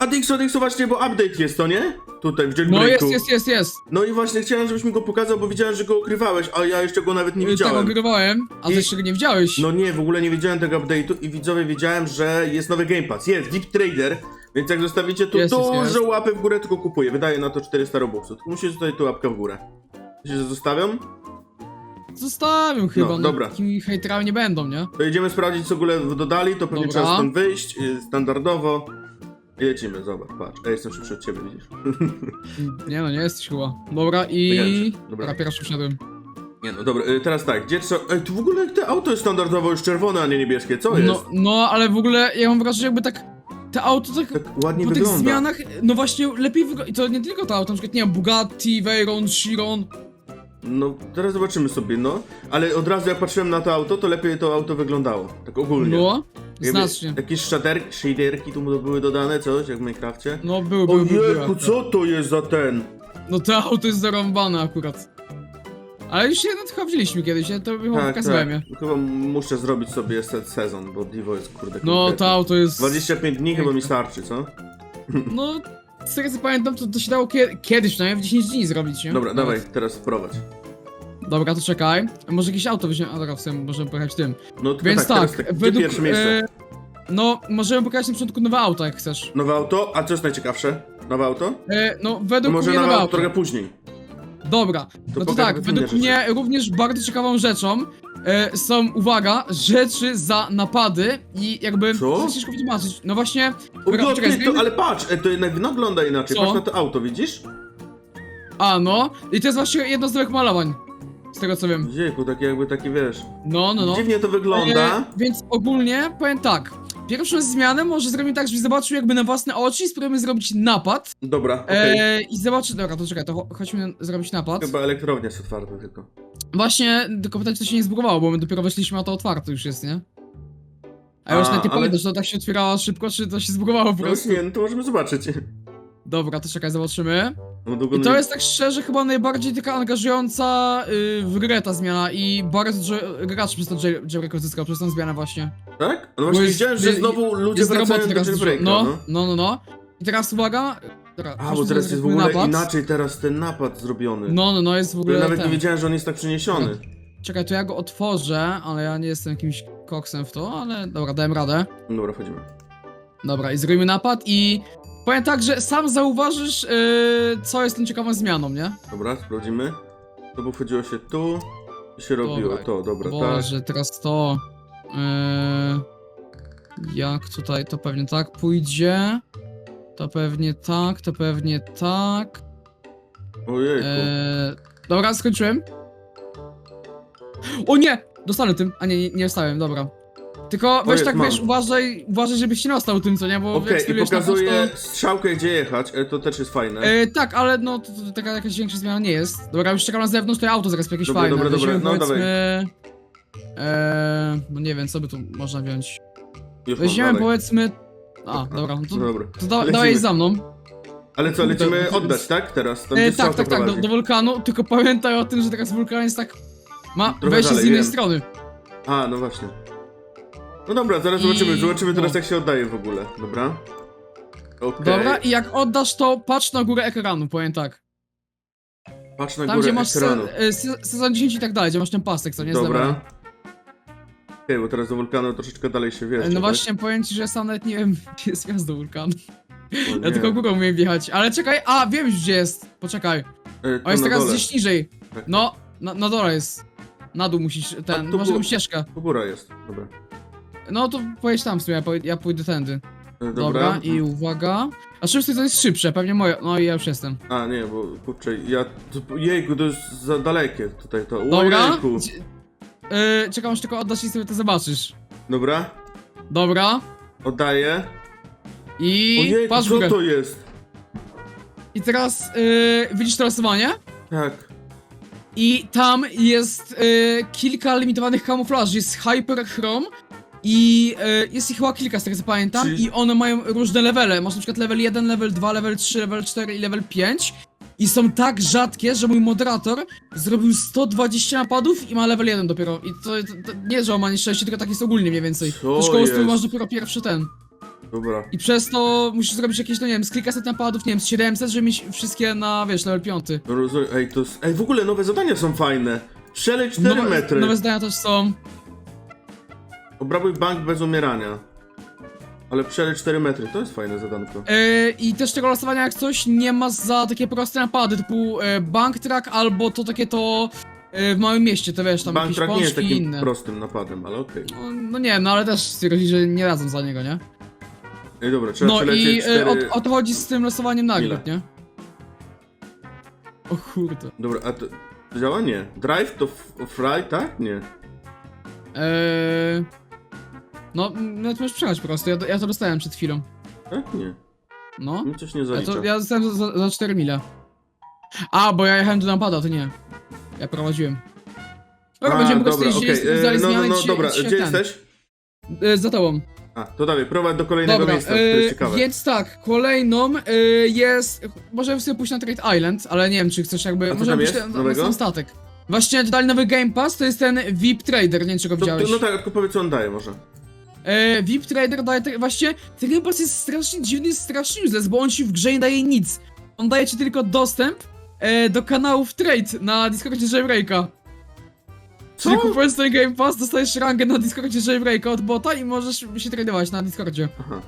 A Dixo, Dixo właśnie, bo update jest, to nie? Tutaj w No jailbreaku. jest, jest, jest, jest. No i właśnie chciałem, żebyś mi go pokazał, bo widziałem, że go ukrywałeś, a ja jeszcze go nawet nie Tego widziałem. grywałem, a I- ty jeszcze go nie widziałeś. No nie, w ogóle nie wiedziałem tego update'u i widzowie wiedziałem, że jest nowy Game Pass. Jest, VIP Trader, więc jak zostawicie tu Jest, jest, dużo jest. łapy w górę, tylko kupuję. Wydaje na to 400 robuxów. Musisz tutaj tu łapkę w górę. Myślisz, że zostawiam? Zostawił chyba, no, dobra. Takimi hejterami nie będą, nie? To idziemy sprawdzić, co w ogóle dodali, to pewnie Dobra. trzeba stąd wyjść, y, standardowo. Lecimy, zobacz, patrz. Ja jestem szybszy od ciebie, widzisz? Nie no, nie jesteś chyba. Dobra i... Wygrałem. Dobra. Dobra, pierwszy wszedłem. Nie no, dobra, y, teraz tak, gdzie trzeba... Ej, tu w ogóle te auto jest standardowo już czerwone, a nie niebieskie, co jest? No, no, ale w ogóle ja mam wrażenie, jakby tak... Te auto tak... Tak ładnie po tych wygląda. zmianach, no właśnie lepiej wygląda. I to nie tylko to auto, na przykład, nie wiem, Bugatti, Veyron, Chiron. No, teraz zobaczymy sobie, no. Ale od razu jak patrzyłem na to auto, to lepiej to auto wyglądało. Tak ogólnie. No, Jakby znacznie. Jakieś shader, shaderki tu były dodane, coś, jak w Minecrafcie. No, były, były, były. były Ojejku, co to jest za ten? No to auto jest zarąbane akurat. Ale już chyba wzięliśmy kiedyś, ja to chyba Tak, pokazywałem tak. je. Chyba muszę zrobić sobie se sezon, bo Divo jest kurde No konkretny. to auto jest... 25 dni chyba mi starczy, co? No, z tego co pamiętam, to, to się dało kie kiedyś przynajmniej w 10 dni zrobić, nie? Dobra, dawaj, teraz wprowadź. Dobra, to czekaj. Może jakieś auto weźmiemy, a dobra, w sumie możemy pojechać tym. No tylko Więc tak, tak, teraz tak. Gdzie według... pierwsze miejsce? E, no, możemy pokazać na początku nowe auto, jak chcesz. Nowe auto? A co jest najciekawsze? Nowe auto? E, no, To według może mnie nowe auto trochę później. Dobra, no to pokaż tak, inne według rzeczy. mnie również bardzo ciekawą rzeczą e, są, uwaga, rzeczy za napady i jakby... Co? to Ciężko wytłumaczyć. No właśnie... O, Dobra, no, czekaj, ty, to, ale patrz, e, to jednak wygląda inaczej. Co? Patrz na to auto, widzisz? A, no. I to jest właśnie jedno z nowych malowań. Z tego co wiem. Jejku, takie jakby taki wiesz. No, no, no. Dziwnie to wygląda. E, więc ogólnie powiem tak. Pierwszą zmianę może zrobimy tak, żebyś zobaczył jakby na własne oczy i spróbujemy zrobić napad. Dobra, okej. E, I zobaczy. Dobra, to czekaj, to cho- chodźmy zrobić napad. Chyba elektrownia jest otwarta tylko. Właśnie, tylko pytać, czy to się nie zbugowało, bo my dopiero weszliśmy, a to otwarte już jest, nie? A ja już A, nawet nie ale- pamiętam, czy to tak się otwierała szybko, czy to się zbugowało po No prostu. nie, no to możemy zobaczyć. Dobra, to czekaj, zobaczymy. No, długo I to jest tak szczerze chyba najbardziej taka angażująca y, w grę ta zmiana i bardzo dużo graczy przez to jail- jailbreak zyskał, przez tą zmianę właśnie. Tak? No właśnie jest- widziałem, że znowu ludzie Jest wracają roboty do teraz dużo. jailbreaka, No, no. no, no, no. I teraz uwaga. Dobra, A, bo teraz jest w ogóle napad. inaczej teraz ten napad zrobiony. No, no, no, jest w Ja ogóle nawet nie ten. wiedziałem, że on jest tak przeniesiony. Czekaj, to ja go otworzę, ale ja nie jestem jakimś koksem w to, ale dobra, dałem radę. Dobra, wchodzimy. Dobra, i zrobimy napad i powiem tak, że sam zauważysz, yy, co jest tą ciekawą zmianą, nie? Dobra, sprawdzimy. To bo wchodziło się tu i się robiło Dobra. to, dobra, tak. Boże, teraz to... Yy, jak tutaj, to pewnie tak pójdzie. To pewnie tak, to pewnie tak. Ojejku. Eee, dobra, skończyłem. O nie! Dostanę tym. A nie, nie, nie wstałem, dobra. Tylko weź jest, tak, mam. wiesz, uważaj, uważaj, żebyś nie dostał tym, co nie, bo Okej, i na pokazuje strzałkę, gdzie jechać, e, to też jest fajne. E, tak, ale no, to, to taka jakaś większa zmiana nie jest. Dobra, już czekam na zewnątrz, to auto zaraz jakieś Dobra, fajne. dobra, dobra, Weźmiemy, no powiedzmy... Eee, no nie wiem, co by tu można wziąć. Już mam Weźmiemy dalej. powiedzmy... A, dobra, no to, No dobra. da, Lecimy. dawaj za mną. Ale co, lecimy oddać, tak? Teraz? Tam, E, gdzie tak, strzałka tak, tak, do, prowadzi. do wulkanu, tylko pamiętaj o tym, że teraz wulkan jest tak... Ma Trochę wejście z dalej, innej wiem. strony. A, no właśnie. No dobra, zaraz I- zobaczymy, zobaczymy teraz no. jak się oddaje w ogóle, dobra? Okej. Dobra, i jak oddasz to, patrz na górę ekranu, powiem tak. Patrz na Tam, górę gdzie masz se, ekranu. e, se, sezon 10 i tak dalej, gdzie masz ten pasek, co nie jest Dobra. Okej, bo teraz do wulkanu troszeczkę dalej się wiesz. No właśnie, powiem ci, że sam nawet nie wiem, gdzie jest wjazd do wulkanu. O, Ja tylko górą umiem wjechać. Ale czekaj, a wiem gdzie jest. Poczekaj. E, On jest teraz dole. gdzieś niżej. Tak. No, na, na dole jest. Na dół musisz, ten, było- taką ścieżkę. Tu góra jest, dobra. No to pojedź tam w sumie, ja, poj- ja pójdę tędy. E, Dobra, Dobra, i uwaga. A szybciej to jest szybsze, pewnie moje. No i ja już jestem. A, nie, bo kurczę, ja... Jejku, to jest za dalekie tutaj to. Dobra. Ojejku. Yy, czekam aż tylko oddasz i sobie to zobaczysz. Dobra, Dobra. oddaję. I Ojejku, patrz w co górę. to jest? I teraz yy, widzisz to losowanie? Tak. I tam jest yy, kilka limitowanych kamuflaży. Jest Hyper Chrome i yy, jest ich chyba kilka z tego co pamiętam. Czyli- I one mają różne levele. Masz na przykład level 1, level 2, level 3, level 4 i level 5. I są tak rzadkie, że mój moderator zrobił 120 napadów i ma level 1 dopiero. I to, to, to nie, że on ma nieszczęście, tylko tak jest ogólnie mniej więcej. Co To szkoły jest? masz dopiero pierwszy ten. Dobra. I przez to musisz zrobić jakieś, no nie wiem, z kilkaset napadów, nie wiem, z 700, żeby mieć wszystkie na, wiesz, level 5. No rozumiem. Ej, to. Ej, w ogóle nowe zadania są fajne. Strzelaj 4 metry. nowe zdania też są. Obrabuj bank bez umierania. Ale przeleć 4 metry, to jest fajne zadanko. Yy, I też tego losowania jak coś nie ma za takie proste napady, typu yy, bank track albo to takie to yy, w małym mieście, to wiesz, tam Bank jakieś track nie jest pączki i takim inne. prostym napadem, ale okej. No, no nie no ale też stwierdzili, że nie radzą za niego, nie? Ej, dobra, trzeba No przelecieć i yy, 4... o, o to chodzi z tym losowaniem nagród, nie? O kurde. Dobra, a to... To działa? Nie. Drive to f- fry, tak? Nie. Eee... No, no to możesz przejechać po prostu, ja, ja to dostałem przed chwilą. Tak? Nie. No. Mi coś nie Ja, zalicza. to, ja dostałem za, za, za 4 mile. A, bo ja jechałem do napada, to nie. Ja prowadziłem. Dobra, A, będziemy po prostu dobra, okej. okay. E, No, no, zmiany no, dobra, gdzie ten. jesteś? E, za tobą. A, to dawaj, prowadź do kolejnego Dobra, miejsca, jest e, ciekawe. więc tak, kolejną e, jest... Możemy sobie pójść na Trade Island, ale nie wiem, czy chcesz jakby... A co możemy tam pójść jest na- na nowego? sam statek. Właśnie dodali nowy Game Pass, to jest ten VIP Trader, nie wiem czy go To, widziałeś. to, no tak, tylko powiedz co on daje może. E, VIP Trader daje te, właśnie. Ten Game Pass jest strasznie dziwny, strasznie useless, bo on ci w grze nie daje nic. On daje ci tylko dostęp e, do kanałów Trade na Discordzie Jailbreaka. Czyli kupując ten Game Pass, dostajesz rangę na Discordzie Jailbreaka od bota i możesz się tradować na Discordzie. Aha.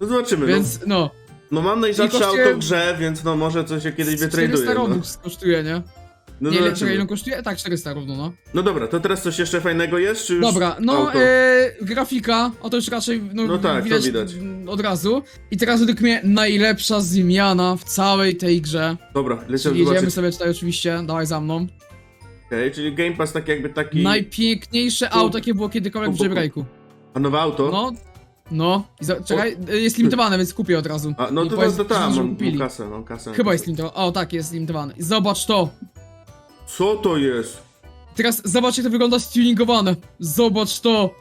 No zobaczymy, Więc no. no. No mam najrzadsze kosztuje- auto w grze, więc no może coś się kiedyś 400 wytraduje. No. Robux kosztuje, nie? No, nie, ile, zobaczymy. czekaj, ile kosztuje? Tak, 400 równo, no. no dobra, to teraz coś jeszcze fajnego jest, czy już Dobra, no auto? e, grafika, o to już raczej no, No tak, to widać, widać. od razu. I teraz według mnie najlepsza zmiana w całej tej grze. Dobra, lecę Czyli jedziemy zobaczyć. sobie tutaj oczywiście, dawaj za mną. Okej, czyli Game Pass tak jakby taki... Najpiękniejsze auto, jakie było kiedykolwiek w Jailbreaku. A nowe auto? No, no, I za, czekaj, jest limitowane, więc kupię od razu. A, no I to, to, powiedz, to tam, że mam, kupili. mam kasę, mam kasę. Chyba jest limitowane, o tak, jest limitowane. Zobacz to. Co to jest? Teraz zobacz jak to wygląda stuningowane. Zobacz to.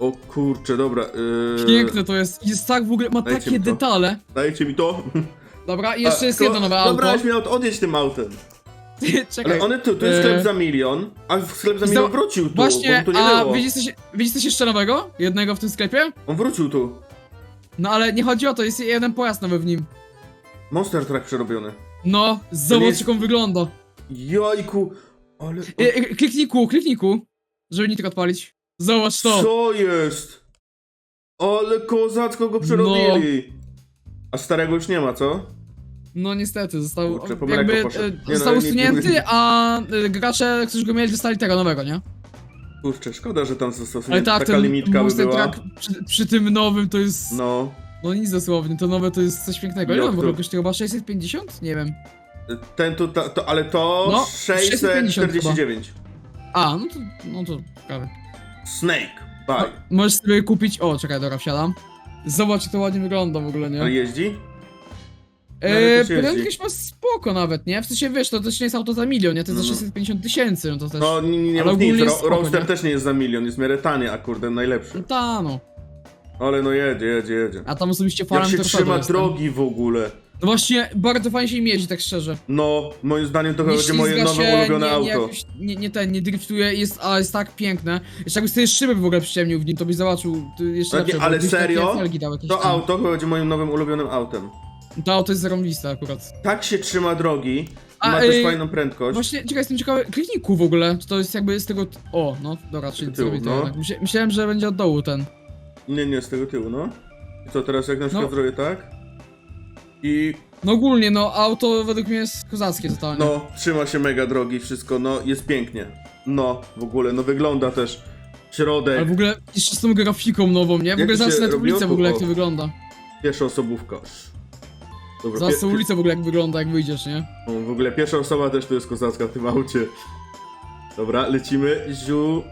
O kurczę, dobra. Yy... Piękne to jest, jest tak w ogóle, ma Dajcie takie mi to. detale. Dajcie mi to. Dobra, i jeszcze jest jedno nowe auto. Dobra, mi auto, odjedź tym autem. Czekaj. Ale one tu, tu jest e, sklep za milion, a sklep za milion wrócił tu, Właśnie, bo tu nie a było. widzisz coś, widzisz coś jeszcze nowego? Jednego w tym sklepie? On wrócił tu. No ale nie chodzi o to, jest jeden pojazd nowy w nim. Monster Truck przerobiony. No, zobacz jest- jak on wygląda. Jajku, ale... E, e, kliknij kliknij żeby nitro odpalić. Zobacz to. Co jest? Ale kozacko go przerobili. A starego już nie ma, co? No niestety, został Kurczę, po mleko jakby poszedł. e, Nie, no, został nie- usunięty, a e, gracze, którzy go mieli, dostali tego nowego, nie? Kurczę, szkoda, że tam została Ale tak, taka ten limitka by Monster była. Truck przy, przy tym nowym to jest... No. No, nic dosłownie, to nowe to jest coś pięknego. Ile Jak on w ogóle to? kosztuje? Chyba 650? Nie wiem. Ten tu, ta, to, ale to No, 649. A, no to, no to prawie. Snake, No, bye. możesz sobie kupić... O, czekaj, dobra, wsiadam. Zobacz, jak to ładnie wygląda w ogóle, nie? Ale jeździ? No, Eee, prędkość ma spoko nawet, nie? W sensie, wiesz, to też nie jest auto za milion, nie? To jest za No. 650 tysięcy, no to też... No, nie, nie, mów nic, Ro Roadster też nie jest za milion, jest miarę tanie, a kurde, najlepszy. No ta, no. Ale no jedzie, jedzie, jedzie. A tam osobiście Jak fanem się trzyma drogi w ogóle. No właśnie, bardzo fajnie się im jeździ, tak szczerze. No, moim zdaniem to chyba Nie będzie moje ślizga nowe się, ulubione nie, nie, auto. jakoś, nie, nie ten, nie driftuje, jest, a jest tak piękne. Jeszcze jakbyś sobie szyby w ogóle przyciemnił w nim, to byś zobaczył to jeszcze Takie, lepsze, ale takie serio? felgi dał jakieś To tam. auto chyba będzie moim nowym ulubionym autem. To auto jest zarąbiste akurat. Tak się trzyma drogi, A, ma też ej, fajną prędkość. Właśnie, czekaj, jestem ciekawy, kliknij kół w ogóle, czy to jest jakby z tego... O, no, dobra, czyli tyłu, zrobię to no. jednak. Myśla- Myślałem, że będzie od dołu ten. Nie, nie, z tego tyłu, no. I co teraz, jak na przykład No. zrobię tak? I No ogólnie, no, auto według mnie jest kozackie totalnie. no, trzyma się mega drogi, wszystko, no, jest pięknie. No, w ogóle, no wygląda też. Środek, Ale w ogóle jeszcze z tą grafiką nową, nie? W ogóle to się robiło? ulicę w ogóle jak to wygląda. pierwsza osobówka. Dobra, Zaraz pie- ulicę w ogóle jak wygląda, jak wyjdziesz, nie? O, w ogóle pierwsza osoba też tu jest kozacka w tym aucie. Dobra, lecimy. Ziu.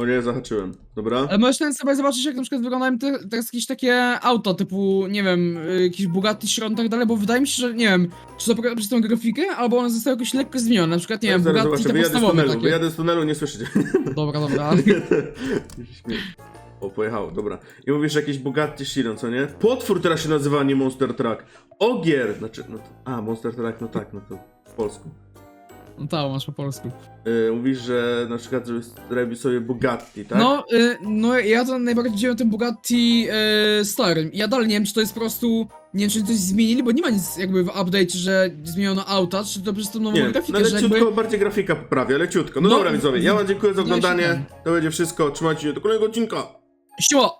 O nie, zahaczyłem. Dobra. Ale możesz ten sobie zobaczyć, jak na przykład wyglądają te, teraz jakieś takie auto, typu, nie wiem, y, jakiś Bugatti Chiron i tak dalej, bo wydaje mi się, że, nie wiem, czy to po- przez tą grafikę, albo one zostały jakoś lekko zmienione, na przykład, nie wiem, Zaraz Bugatti zobaczę, te wyjadę z podstawowe tunelu, takie. wyjadę z tunelu, nie słyszycie. Dobra, dobra, ale... Ja się śmieję. o, pojechało, dobra. I mówisz jakieś Bugatti Chiron, co nie? Potwór teraz się nazywa, nie Monster Truck. Ogier! Znaczy, no to... A, Monster Truck, no tak, no to w polsku. No tak, masz po polsku. Yy, mówisz, że na przykład zrobić sobie Bugatti, tak? No, y, no ja to najbardziej widziałem ten Bugatti y, starym. Ja dalej nie wiem, czy to jest po prostu. Nie wiem, czy coś zmienili, bo nie ma nic jakby w update, że zmieniono auta, czy to przez tą nową Nie, grafikę, no że leciutko, jakby. bardziej grafika poprawia, leciutko. No, No, dobra widzowie, ja wam dziękuję za oglądanie. To będzie wszystko, trzymajcie się do kolejnego odcinka. Siła!